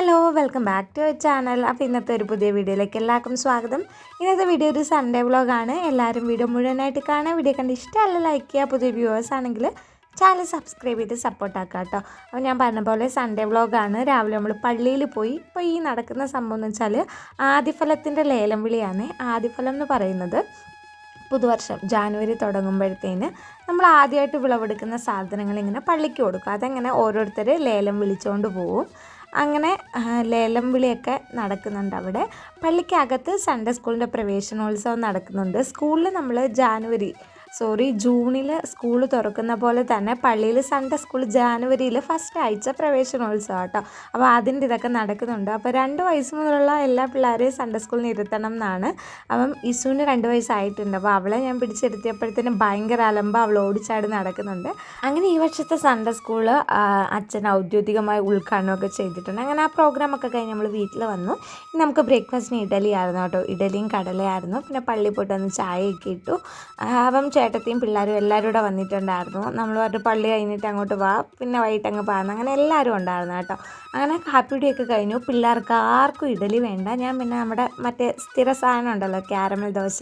Welcome back to our channel അപ്പോൾ ഇന്നത്തെ ഒരു പുതിയ വീഡിയോയിലേക്ക് എല്ലാവർക്കും സ്വാഗതം. ഇന്നത്തെ വീഡിയോ ഒരു സൺഡേ വ്ളോഗാണ് എല്ലാവരും വീഡിയോ മുഴുവനായിട്ട് കാണാൻ വീഡിയോ കണ്ട് ഇഷ്ടമല്ല ലൈക്ക് ചെയ്യുക. പുതിയ വ്യൂവേഴ്സ് ആണെങ്കിൽ ചാനൽ സബ്സ്ക്രൈബ് ചെയ്ത് സപ്പോർട്ട് ആക്കുക കേട്ടോ. അപ്പോൾ ഞാൻ പറഞ്ഞ പോലെ സൺഡേ വ്ളോഗാണ് രാവിലെ നമ്മൾ പള്ളിയിൽ പോയി. ഇപ്പോൾ ഈ നടക്കുന്ന സംഭവം എന്ന് വെച്ചാൽ ആദിഫലത്തിന്റെ ലേലം വിളിയാണ്. ആദിഫലം എന്ന് പറയുന്നത് പുതുവർഷം ജാനുവരി തുടങ്ങുമ്പോഴത്തേന് നമ്മൾ ആദ്യമായിട്ട് വിളവെടുക്കുന്ന സാധനങ്ങൾ ഇങ്ങനെ പള്ളിക്ക് കൊടുക്കും. അതങ്ങനെ ഓരോരുത്തർ ലേലം വിളിച്ചുകൊണ്ട് പോവും. അങ്ങനെ ലേലം വിളിയൊക്കെ നടക്കുന്നുണ്ട് അവിടെ. പള്ളിക്കകത്ത് സൺഡേ സ്കൂളിന്റെ പ്രവേശനോത്സവം നടക്കുന്നുണ്ട്. സ്കൂളിൽ നമ്മൾ ജാനുവരി സോറി ജൂണിൽ സ്കൂൾ തുറക്കുന്ന പോലെ തന്നെ പള്ളിയിൽ സൺഡേ സ്കൂൾ ജാനുവരിയിൽ ഫസ്റ്റ് ആഴ്ച പ്രവേശനോത്സവം കേട്ടോ അപ്പോൾ അതിന്റെ ഇതൊക്കെ നടക്കുന്നുണ്ട്. അപ്പോൾ രണ്ട് വയസ്സ് മുതലുള്ള എല്ലാ പിള്ളേരെയും സൺഡേ സ്കൂളിൽ ഇരുത്തണം എന്നാണ്. അപ്പം ഇസുവിന് രണ്ട് വയസ്സായിട്ടുണ്ട്. അപ്പോൾ അവളെ ഞാൻ പിടിച്ചെടുത്തിയപ്പോഴത്തേനും ഭയങ്കര അലമ്പ അവൾ ഓടിച്ചാടി നടക്കുന്നുണ്ട്. അങ്ങനെ ഈ വർഷത്തെ സൺഡേ സ്കൂൾ അച്ഛൻ ഔദ്യോഗികമായി ഉദ്ഘാടനമൊക്കെ ചെയ്തിട്ടുണ്ട്. അങ്ങനെ ആ പ്രോഗ്രാമൊക്കെ കഴിഞ്ഞ് നമ്മൾ വീട്ടിൽ വന്നു. നമുക്ക് ബ്രേക്ക്ഫാസ്റ്റിന് ഇഡലി ആയിരുന്നു കേട്ടോ. ഇഡലിയും കടലയായിരുന്നു പിന്നെ പള്ളിയിൽ പോയിട്ട് വന്ന് ചായയൊക്കെ ഇട്ടു. അപ്പം ചേട്ടത്തിയും പിള്ളേരും എല്ലാവരും കൂടെ വന്നിട്ടുണ്ടായിരുന്നു. നമ്മൾ പറഞ്ഞിട്ട് പള്ളി കഴിഞ്ഞിട്ട് അങ്ങോട്ട് വാ. പിന്നെ വൈകിട്ട് അങ്ങ് പാടുന്നു അങ്ങനെ എല്ലാവരും ഉണ്ടായിരുന്നു കേട്ടോ. അങ്ങനെ കാപ്പിടിയൊക്കെ കഴിഞ്ഞു. പിള്ളേർക്ക് ആർക്കും ഇഡലി വേണ്ട. ഞാൻ പിന്നെ നമ്മുടെ മറ്റേ സ്ഥിര സാധനം ഉണ്ടല്ലോ ക്യാരമൽ ദോശ.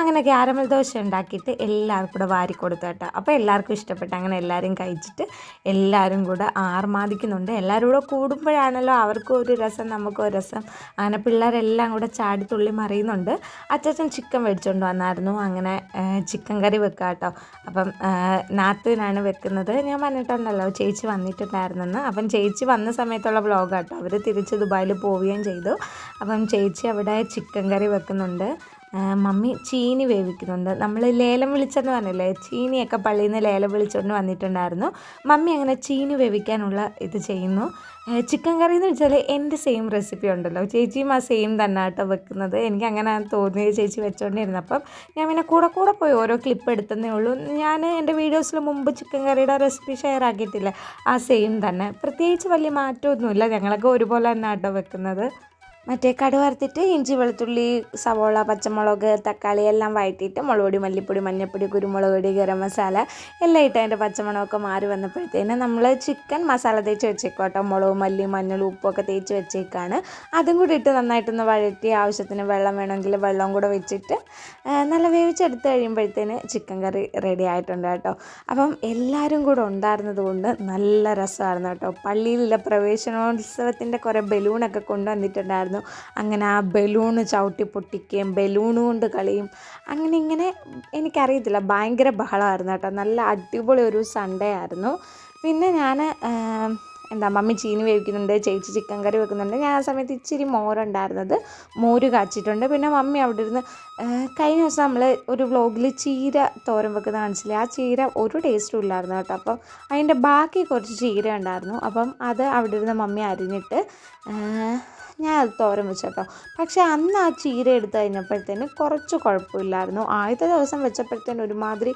അങ്ങനെ ക്യാരമൽ ദോശ ഉണ്ടാക്കിയിട്ട് എല്ലാവർക്കും കൂടെ വാരി കൊടുത്തു കേട്ടോ. അപ്പോൾ എല്ലാവർക്കും ഇഷ്ടപ്പെട്ടു അങ്ങനെ എല്ലാവരും കഴിച്ചിട്ട് എല്ലാവരും കൂടെ ആർമാദിക്കുന്നുണ്ട്. എല്ലാവരും കൂടെ കൂടുമ്പോഴാണല്ലോ അവർക്കും ഒരു രസം നമുക്കും ഒരു രസം. അങ്ങനെ പിള്ളേരെല്ലാം കൂടെ ചാടി തുള്ളി മറിയുന്നുണ്ട്. അച്ചാച്ചൻ ചിക്കൻ മേടിച്ചുകൊണ്ട് വന്നായിരുന്നു. അങ്ങനെ ചിക്കൻ കറി വെക്കുക കേട്ടോ അപ്പം നാത്തുവിനാണ് വെക്കുന്നത്. ഞാൻ പറഞ്ഞിട്ടുണ്ടല്ലോ ചേച്ചി വന്നിട്ടുണ്ടായിരുന്നെന്ന്. അപ്പം ചേച്ചി വന്ന സമയത്തുള്ള വ്ളോഗ് കേട്ടോ അവർ തിരിച്ച് ദുബായിൽ പോവുകയും ചെയ്തു. അപ്പം ചേച്ചി അവിടെ ചിക്കൻ കറി വെക്കുന്നുണ്ട്. മമ്മി ചീനി വേവിക്കുന്നുണ്ട്. നമ്മൾ ലേലം വിളിച്ചെന്ന് പറഞ്ഞില്ലേ? ചീനിയൊക്കെ പള്ളിയിൽ നിന്ന് ലേലം വിളിച്ചുകൊണ്ട് വന്നിട്ടുണ്ടായിരുന്നു. മമ്മി അങ്ങനെ ചീനി വേവിക്കാനുള്ള ഇത് ചെയ്യുന്നു. ചിക്കൻ കറി എന്ന് വെച്ചാൽ എന്റെ സെയിം റെസിപ്പി ഉണ്ടല്ലോ. ചേച്ചിയും ആ സെയിം തന്നെ കേട്ടോ വെക്കുന്നത്. എനിക്ക് അങ്ങനെ തോന്നിയത് ചേച്ചി വെച്ചുകൊണ്ടിരുന്നു അപ്പം ഞാൻ പിന്നെ കൂടെ കൂടെ പോയി ഓരോ ക്ലിപ്പ് എടുത്തതേ ഉള്ളൂ. ഞാൻ എന്റെ വീഡിയോസിൽ മുമ്പ് ചിക്കൻ കറിയുടെ റെസിപ്പി ഷെയർ ആക്കിയിട്ടില്ല? ആ സെയിം തന്നെ. പ്രത്യേകിച്ച് വലിയ മാറ്റമൊന്നുമില്ല. ഞങ്ങളൊക്കെ ഒരുപോലെ തന്നെ കേട്ടോ വെക്കുന്നത്. മറ്റേ കട് വറുത്തിട്ട് ഇഞ്ചി വെളുത്തുള്ളി സവോള പച്ചമുളക് തക്കാളി എല്ലാം വഴറ്റിയിട്ട് മുളക് പൊടി മല്ലിപ്പൊടി മഞ്ഞൾപ്പൊടി കുരുമുളക് പൊടി ഗരം മസാല എല്ലാം ഇട്ട് അതിന്റെ പച്ചമുളകൊക്കെ മാറി വന്നപ്പോഴത്തേന് നമ്മൾ ചിക്കൻ മസാല തേച്ച് വെച്ചേക്കോട്ടോ മുളക് മല്ലി മഞ്ഞൾ ഉപ്പൊക്കെ തേച്ച് വെച്ചേക്കാണ്. അതും കൂടി ഇട്ട് നന്നായിട്ടൊന്ന് വഴറ്റി ആവശ്യത്തിന് വെള്ളം വേണമെങ്കിൽ വെള്ളം കൂടെ വെച്ചിട്ട് നല്ല വേവിച്ചെടുത്ത് കഴിയുമ്പോഴത്തേന് ചിക്കൻ കറി റെഡി ആയിട്ടുണ്ട് കേട്ടോ. അപ്പം എല്ലാവരും കൂടെ ഉണ്ടായിരുന്നത് കൊണ്ട് നല്ല രസമായിരുന്നു കേട്ടോ. പള്ളിയിലുള്ള പ്രവേശനോത്സവത്തിന്റെ കുറേ ബലൂണൊക്കെ കൊണ്ടുവന്നിട്ടുണ്ടായിരുന്നു. അങ്ങനെ ആ ബലൂണ് ചവിട്ടി പൊട്ടിക്കുകയും ബലൂണ് കൊണ്ട് കളിയും. അങ്ങനെ ഇങ്ങനെ എനിക്കറിയത്തില്ല. ഭയങ്കര ബഹളമായിരുന്നു കേട്ടോ. നല്ല അടിപൊളി ഒരു സൺഡേ ആയിരുന്നു. പിന്നെ ഞാൻ എന്താ മമ്മി ചീനി വേവിക്കുന്നുണ്ട് ചേച്ചി ചിക്കൻ കറി വെക്കുന്നുണ്ട്. ഞാൻ ആ സമയത്ത് ഇച്ചിരി മോരുണ്ടായിരുന്നത് മോര് കാച്ചിട്ടുണ്ട്. പിന്നെ മമ്മി അവിടെ ഇരുന്ന് കഴിഞ്ഞ ദിവസം നമ്മൾ ഒരു വ്ലോഗിൽ ചീര തോരൻ വെക്കുന്ന കാണിച്ചില്ലേ? ആ ചീര ഒരു ടേസ്റ്റും ഇല്ലായിരുന്നു കേട്ടോ. അപ്പം അതിന്റെ ബാക്കി കുറച്ച് ചീര ഉണ്ടായിരുന്നു. അപ്പം അത് അവിടെ ഇരുന്ന് മമ്മി അരിഞ്ഞിട്ട് ഞാൻ അത് തോരൻ വെച്ചു കേട്ടോ. പക്ഷേ അന്ന് ആ ചീര എടുത്ത് കഴിഞ്ഞപ്പോഴത്തേന് കുറച്ച് കുഴപ്പമില്ലായിരുന്നു. ആദ്യത്തെ ദിവസം വെച്ചപ്പോഴത്തേന് ഒരുമാതിരി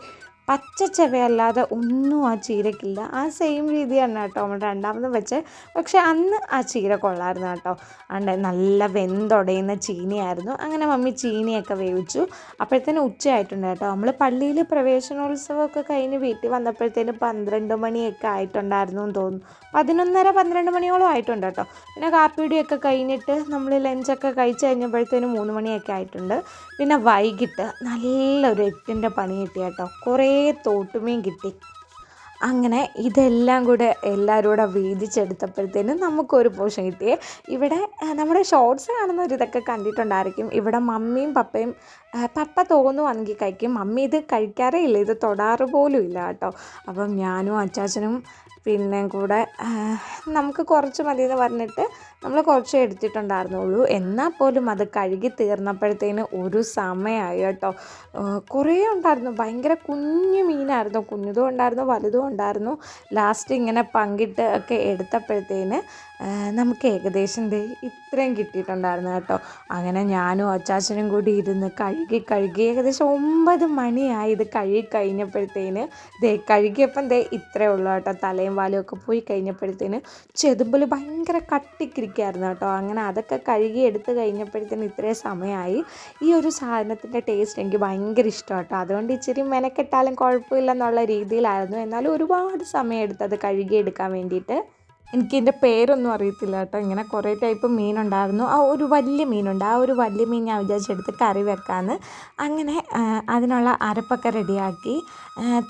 പച്ച ചവയല്ലാതെ ഒന്നും ആ ചീരക്കില്ല. ആ സെയിം രീതിയാണ് കേട്ടോ നമ്മൾ രണ്ടാമത് വെച്ച്. പക്ഷെ അന്ന് ആ ചീര കൊള്ളായിരുന്നു കേട്ടോ. അണ്ട് നല്ല വെന്തുടയുന്ന ചീനിയായിരുന്നു. അങ്ങനെ മമ്മി ചീനിയൊക്കെ വേവിച്ചു. അപ്പോഴത്തേന് ഉച്ചയായിട്ടുണ്ട് കേട്ടോ. നമ്മൾ പള്ളിയിൽ പ്രവേശനോത്സവമൊക്കെ കഴിഞ്ഞ് വീട്ടിൽ വന്നപ്പോഴത്തേന് പന്ത്രണ്ട് മണിയൊക്കെ ആയിട്ടുണ്ടായിരുന്നു എന്ന് തോന്നുന്നു. പതിനൊന്നര പന്ത്രണ്ട് മണിയോളം ആയിട്ടുണ്ട് കേട്ടോ. പിന്നെ കാപ്പിയുടെയൊക്കെ കഴിഞ്ഞിട്ട് നമ്മൾ ലഞ്ചൊക്കെ കഴിച്ച് കഴിഞ്ഞപ്പോഴത്തേന് മൂന്ന് മണിയൊക്കെ ആയിട്ടുണ്ട്. പിന്നെ വൈകിട്ട് നല്ലൊരു എട്ടിന്റെ പണി കിട്ടി കേട്ടോ. കുറേ തോട്ടുമീൻ കിട്ടി. അങ്ങനെ ഇതെല്ലാം കൂടെ എല്ലാവരും കൂടെ വീതിച്ചെടുത്തപ്പോഴത്തേനും നമുക്കൊരു പോഷൻ കിട്ടിയേ. ഇവിടെ നമ്മുടെ ഷോർട്സ് കാണുന്നവർ ഇതൊക്കെ കണ്ടിട്ടുണ്ടായിരിക്കും. ഇവിടെ മമ്മിയും പപ്പയും പപ്പ തോന്നുവാണെങ്കിൽ കഴിക്കും. മമ്മി ഇത് കഴിക്കാറേ ഇല്ല. ഇത് തൊടാറ് പോലും ഇല്ല കേട്ടോ. അപ്പം ഞാനും അച്ചാച്ചനും പിന്നെ കൂടെ നമുക്ക് കുറച്ച് മതി എന്ന് പറഞ്ഞിട്ട് നമ്മൾ കുറച്ച് എടുത്തിട്ടുണ്ടായിരുന്നുള്ളൂ. എന്നാൽ പോലും അത് കഴുകി തീർന്നപ്പോഴത്തേന് ഒരു സമയമായി കേട്ടോ. കുറേ ഉണ്ടായിരുന്നു. ഭയങ്കര കുഞ്ഞു മീനായിരുന്നു. കുഞ്ഞതും ഉണ്ടായിരുന്നു വലുതും ഉണ്ടായിരുന്നു. ലാസ്റ്റ് ഇങ്ങനെ പങ്കിട്ട് ഒക്കെ എടുത്തപ്പോഴത്തേന് നമുക്ക് ഏകദേശം ഇത്രയും കിട്ടിയിട്ടുണ്ടായിരുന്നു കേട്ടോ. അങ്ങനെ ഞാനും അച്ചാച്ചനും കൂടി ഇരുന്ന് കഴുകി കഴുകി ഏകദേശം ഒമ്പത് മണിയായി ഇത് കഴുകി കഴിഞ്ഞപ്പോഴത്തേന്. ദേ കഴുകിയപ്പം ദേ ഇത്രയേ ഉള്ളൂ കേട്ടോ. തലയും വാലും ഒക്കെ പോയി കഴിഞ്ഞപ്പോഴത്തേന് ചെതുമ്പൽ ഭയങ്കര കട്ടിക്കിരിക്കായിരുന്നു കേട്ടോ. അങ്ങനെ അതൊക്കെ കഴുകി എടുത്ത് കഴിഞ്ഞപ്പോഴത്തേന് ഇത്രയും സമയമായി. ഈ ഒരു സാധനത്തിന്റെ ടേസ്റ്റ് എനിക്ക് ഭയങ്കര ഇഷ്ടം കേട്ടോ. അതുകൊണ്ട് ഇച്ചിരി മെനക്കെട്ടാലും കുഴപ്പമില്ല എന്നുള്ള രീതിയിലായിരുന്നു. എന്നാലും ഒരുപാട് സമയം എടുത്തത് കഴുകി എടുക്കാൻ വേണ്ടിയിട്ട്. എനിക്ക് ഇതിന്റെ പേരൊന്നും അറിയത്തില്ല കേട്ടോ. ഇങ്ങനെ കുറേ ടൈപ്പ് മീനുണ്ടായിരുന്നു. ആ ഒരു വലിയ മീനുണ്ട്. ആ ഒരു വലിയ മീൻ ഞാൻ വിചാരിച്ചെടുത്ത് കറി വെക്കാമെന്ന് അങ്ങനെ അതിനുള്ള അരപ്പൊക്കെ റെഡിയാക്കി.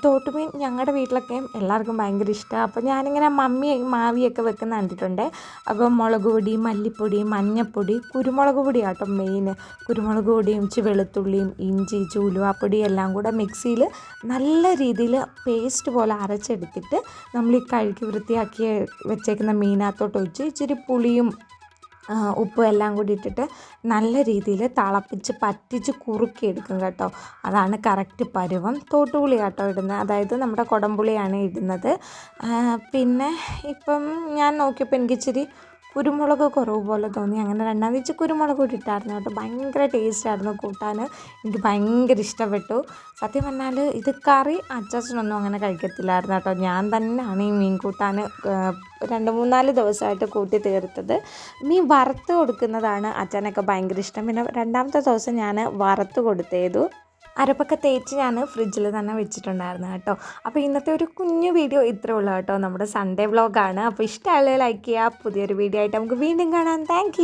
തോട്ടുമീൻ ഞങ്ങളുടെ വീട്ടിലൊക്കെ എല്ലാവർക്കും ഭയങ്കര ഇഷ്ടമാണ് അപ്പോൾ ഞാനിങ്ങനെ മമ്മി മാവിയൊക്കെ വെക്കുന്ന കണ്ടിട്ടുണ്ട്. അപ്പോൾ മുളക് പൊടി മല്ലിപ്പൊടി മഞ്ഞൾപ്പൊടി കുരുമുളക് പൊടി കേട്ടോ മെയിൻ കുരുമുളക് പൊടിയും വെളുത്തുള്ളിയും ഇഞ്ചി ചൂലുവാപ്പൊടി എല്ലാം കൂടെ മിക്സിയിൽ നല്ല രീതിയിൽ പേസ്റ്റ് പോലെ അരച്ചെടുത്തിട്ട് നമ്മൾ ഈ കഴുകി വൃത്തിയാക്കി വെച്ചേക്കുന്ന മീനകത്തോട്ട് ഒഴിച്ച് ഇച്ചിരി പുളിയും ഉപ്പും എല്ലാം കൂടി ഇട്ടിട്ട് നല്ല രീതിയിൽ തിളപ്പിച്ച് പറ്റിച്ച് കുറുക്കിയെടുക്കും കേട്ടോ. അതാണ് കറക്റ്റ് പരുവം. തോട്ടുപുളി കേട്ടോ ഇടുന്നത്. അതായത് നമ്മുടെ കുടംപുളിയാണ് ഇടുന്നത്. പിന്നെ ഇപ്പം ഞാൻ നോക്കിയപ്പോൾ എനിക്ക് ഇച്ചിരി കുരുമുളക് കുറവ് പോലെ തോന്നി. അങ്ങനെ രണ്ടാമത് ഇച്ചിരി കുരുമുളക് കൂടി ഇട്ടായിരുന്നു കേട്ടോ. ഭയങ്കര ടേസ്റ്റായിരുന്നു കൂട്ടാൻ. എനിക്ക് ഭയങ്കര ഇഷ്ടപ്പെട്ടു. സത്യം പറഞ്ഞാൽ ഇത് കറി അച്ചാച്ചനൊന്നും അങ്ങനെ കഴിക്കത്തില്ലായിരുന്നു കേട്ടോ. ഞാൻ തന്നെയാണ് ഈ മീൻ കൂട്ടാൻ രണ്ട് മൂന്നാൽ ദിവസമായിട്ട് കൂട്ടി തീർത്തത്. മീൻ വറുത്ത് കൊടുക്കുന്നതാണ് അച്ഛനൊക്കെ ഭയങ്കര ഇഷ്ടം. പിന്നെ രണ്ടാമത്തെ ദിവസം ഞാൻ വറുത്ത് കൊടുത്തേതു. അരപ്പൊക്കെ തേച്ച് ഞാൻ ഫ്രിഡ്ജിൽ തന്നെ വെച്ചിട്ടുണ്ടായിരുന്നു കേട്ടോ. അപ്പോൾ ഇന്നത്തെ ഒരു കുഞ്ഞു വീഡിയോ ഇത്രേ ഉള്ളൂ കേട്ടോ. നമ്മുടെ സൺഡേ വ്ളോഗാണ് അപ്പോൾ ഇഷ്ടമുള്ള ലൈക്ക് ചെയ്യുക. പുതിയൊരു വീഡിയോ ആയിട്ട് നമുക്ക് വീണ്ടും കാണാം. താങ്ക്